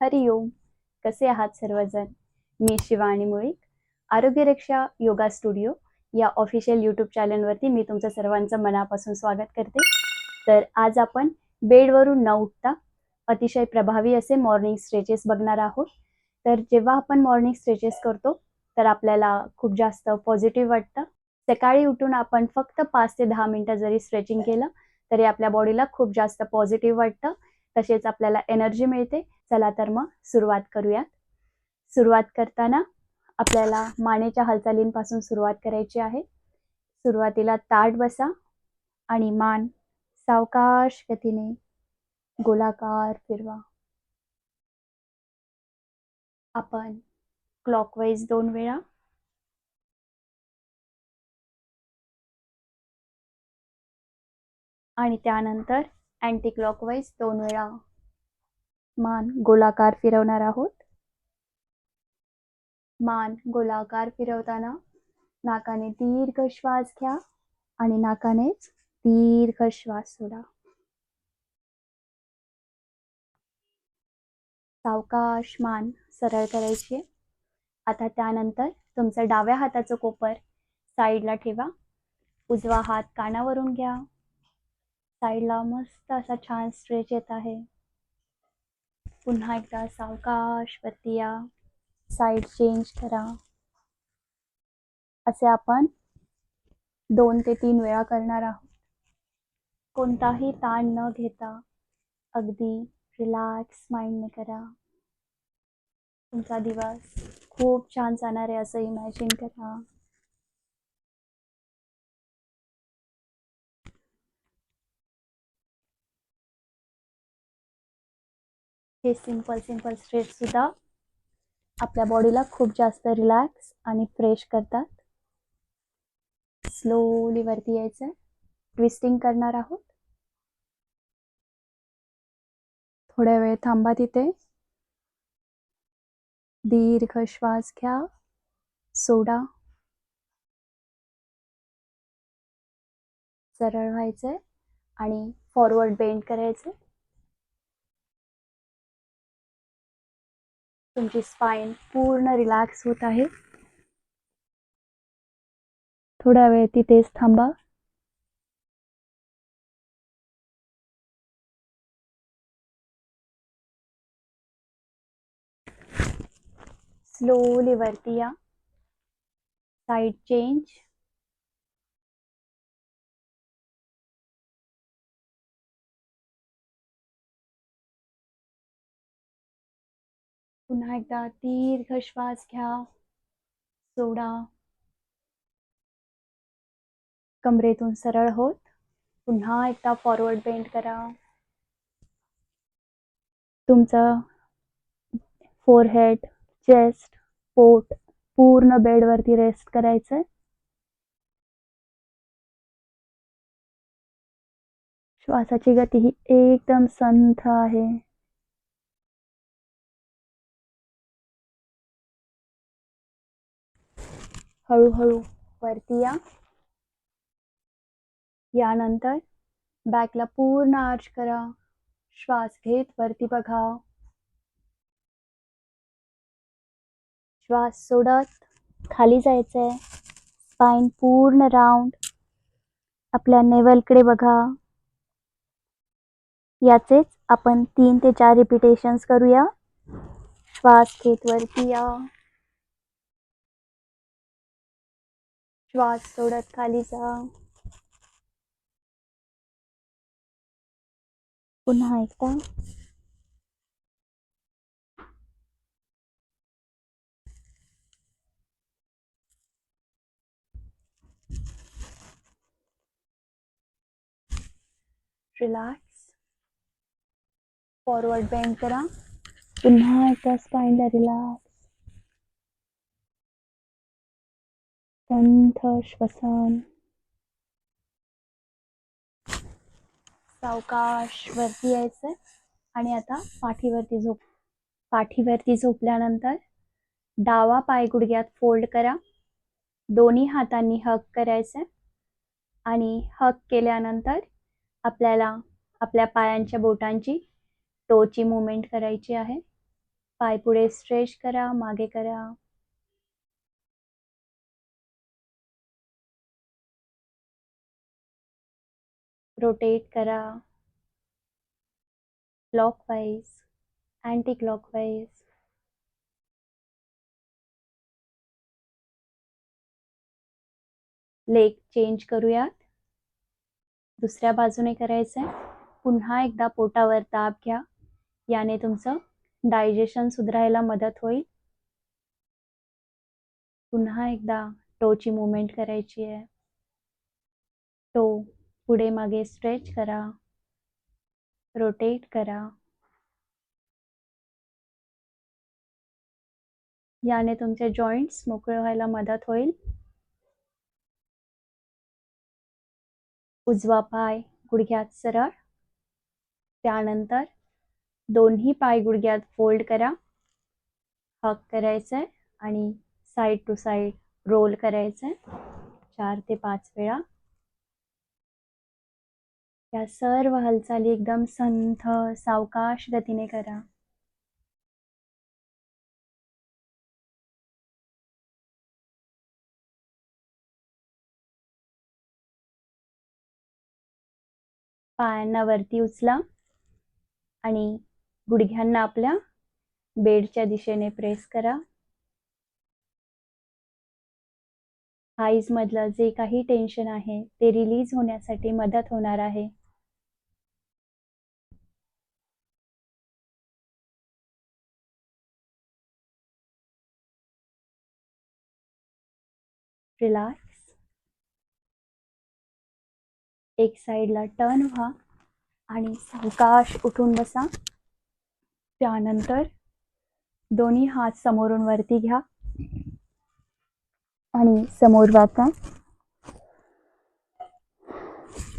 हरिओम कसे आहात सर्वजण? मी शिवानी मुळीक. आरोग्यरक्षा योगा स्टुडिओ या ऑफिशियल यूट्यूब चॅनलवरती मी तुमचं सर्वांचं मनापासून स्वागत करते. तर आज आपण बेडवरून न उठता अतिशय प्रभावी असे मॉर्निंग स्ट्रेचेस बघणार आहोत. तर जेव्हा आपण मॉर्निंग स्ट्रेचेस करतो तर आपल्याला खूप जास्त पॉझिटिव्ह वाटतं. सकाळी उठून आपण फक्त पाच ते दहा मिनटं जरी स्ट्रेचिंग केलं तरी आपल्या बॉडीला खूप जास्त पॉझिटिव्ह वाटतं. तसेच आपल्याला एनर्जी मिळते. चला तर मग सुरुवात करूयात. सुरुवात करताना आपल्याला मानेच्या हालचालींपासून सुरुवात करायची आहे. सुरुवातीला ताट बसा आणि मान सावकाश गतीने गोलाकार फिरवा. आपण क्लॉकवाईज दोन वेळा. आणि त्यानंतर अँटी क्लॉकवाईज दोन वेळा. मान गोलाकार फिरवणार आहोत. मान गोलाकार फिरवताना नाकाने दीर्घ श्वास घ्या आणि नाकानेच दीर्घ श्वास सोडा. सावकाश मान सरळ करायची. आहे. आता त्यानंतर तुमचं डाव्या हाताचं कोपर साईडला ठेवा. उजवा हात कानावरून घ्या. साईडला मस्त असा छान स्ट्रेच येत आहे. पुन्हा एकदा सावकाश वरती या साईड चेंज करा. असे आपण दोन ते तीन वेळा करणार आहोत. कोणताही ताण न घेता अगदी रिलॅक्स माइंडने करा. तुमचा दिवस खूप छान जाणार आहे असं इमॅजिन करा. हे सिंपल सिंपल स्ट्रेटसुद्धा आपल्या बॉडीला खूप जास्त रिलॅक्स आणि फ्रेश करतात. स्लोली वरती यायचं. ट्विस्टिंग करणार आहोत. थोड्या वेळ थांबा तिथे. दीर्घ श्वास घ्या. सोडा. सरळ व्हायचंय आणि फॉरवर्ड बेंड करायचं तुमची स्पाईन पूर्ण रिलॅक्स होत आहे. थोडा वेळ तिथेच थांबा. स्लोली वरती या. साईड चेंज पुन्हा एकदा दीर्घ श्वास घ्या. सोडा. कमरेतून सरळ होत. पुन्हा एकदा फॉरवर्ड बेंड करा. तुमचं फोरहेड चेस्ट पोट पूर्ण बेडवरती रेस्ट करायचंय. श्वासाची गती ही एकदम संथ आहे. हळूहळू वरती या. यानंतर बॅकला पूर्ण आर्च करा. श्वास घेत वरती बघा. श्वास सोडत खाली जायचंय. स्पाइन पूर्ण राऊंड आपल्या नेवलकडे बघा. याचेच आपण तीन ते चार रिपिटेशन्स करूया. श्वास घेत वरती या. श्वास सोडत खाली जा. पुन्हा एकदा. रिलॅक्स फॉरवर्ड बेंड करा. पुन्हा एकदा स्पाईनला रिलॅक्स कंठ श्वसन। सावकाश वरती यायचंय आणि आता पाठीवरती झोप पाठीवरती झोपल्यानंतर डावा पाय गुडघ्यात फोल्ड करा. दोन्ही हातांनी हक करायचंय आणि हक केल्यानंतर आपल्याला आपल्या पायांच्या बोटांची टोची मुवमेंट करायची आहे. पाय पुढे स्ट्रेच करा मागे करा. रोटेट करा. Clockwise anti clockwise leg change करूयात. दुसऱ्या बाजूने करायचंय. पुन्हा एकदा पोटावर ताप घ्या. याने तुमचं डायजेशन सुधारायला मदत होईल. पुन्हा एकदा टोची मुवमेंट करायची आहे. टो. पुढे मागे स्ट्रेच करा. रोटेट करा. याने तुमचे जॉईंट्स मोकळे व्हायला मदत होईल. उजवा पाय गुडघ्यात सरळ. त्यानंतर दोन्ही पाय गुडघ्यात फोल्ड करा. हक करायचंय आणि साईड टू साईड रोल करायचंय. चार ते पाच वेळा. या सर्व हालचाली एकदम संथ सावकाश गतीने करा. पायांना वरती उचला आणि गुडघ्यांना आपल्या बेडच्या दिशेने प्रेस करा. आईज मधलं जे काही टेन्शन आहे ते रिलीज होण्यासाठी मदत होणार आहे. रिलॅक्स एक साईडला टर्न व्हा आणि सावकाश उठून बसा. त्यानंतर दोन्ही हात समोरून वरती घ्या. आणि समोर वाचा.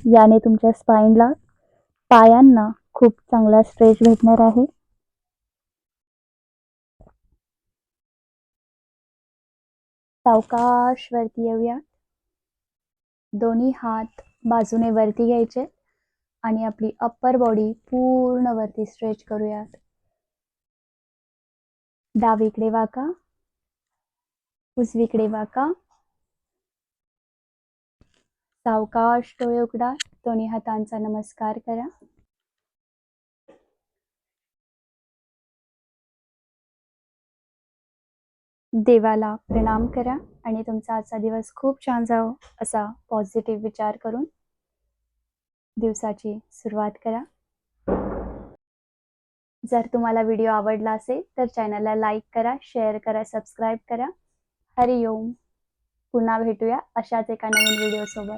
याने तुमच्या स्पाईनला पायांना खूप चांगला स्ट्रेच भेटणार आहे. सावकाश वरती येऊया दोन्ही हात बाजूने वरती घ्यायचे आणि आपली अप्पर बॉडी पूर्ण वरती स्ट्रेच करूयात. डावीकडे वाका उजवीकडे वाका. सावकाश डोळे उघडा दोन्ही हातांचा नमस्कार करा. देवाला प्रणाम करा आणि तुमचा आजचा दिवस खूप छान जावो असा पॉझिटिव्ह विचार करून दिवसाची सुरुवात करा. जर तुम्हाला व्हिडिओ आवडला असेल तर चॅनलला लाईक करा शेअर करा सबस्क्राईब करा. हरिओम पुन्हा भेटूया अशाच एका नवीन व्हिडिओसोबत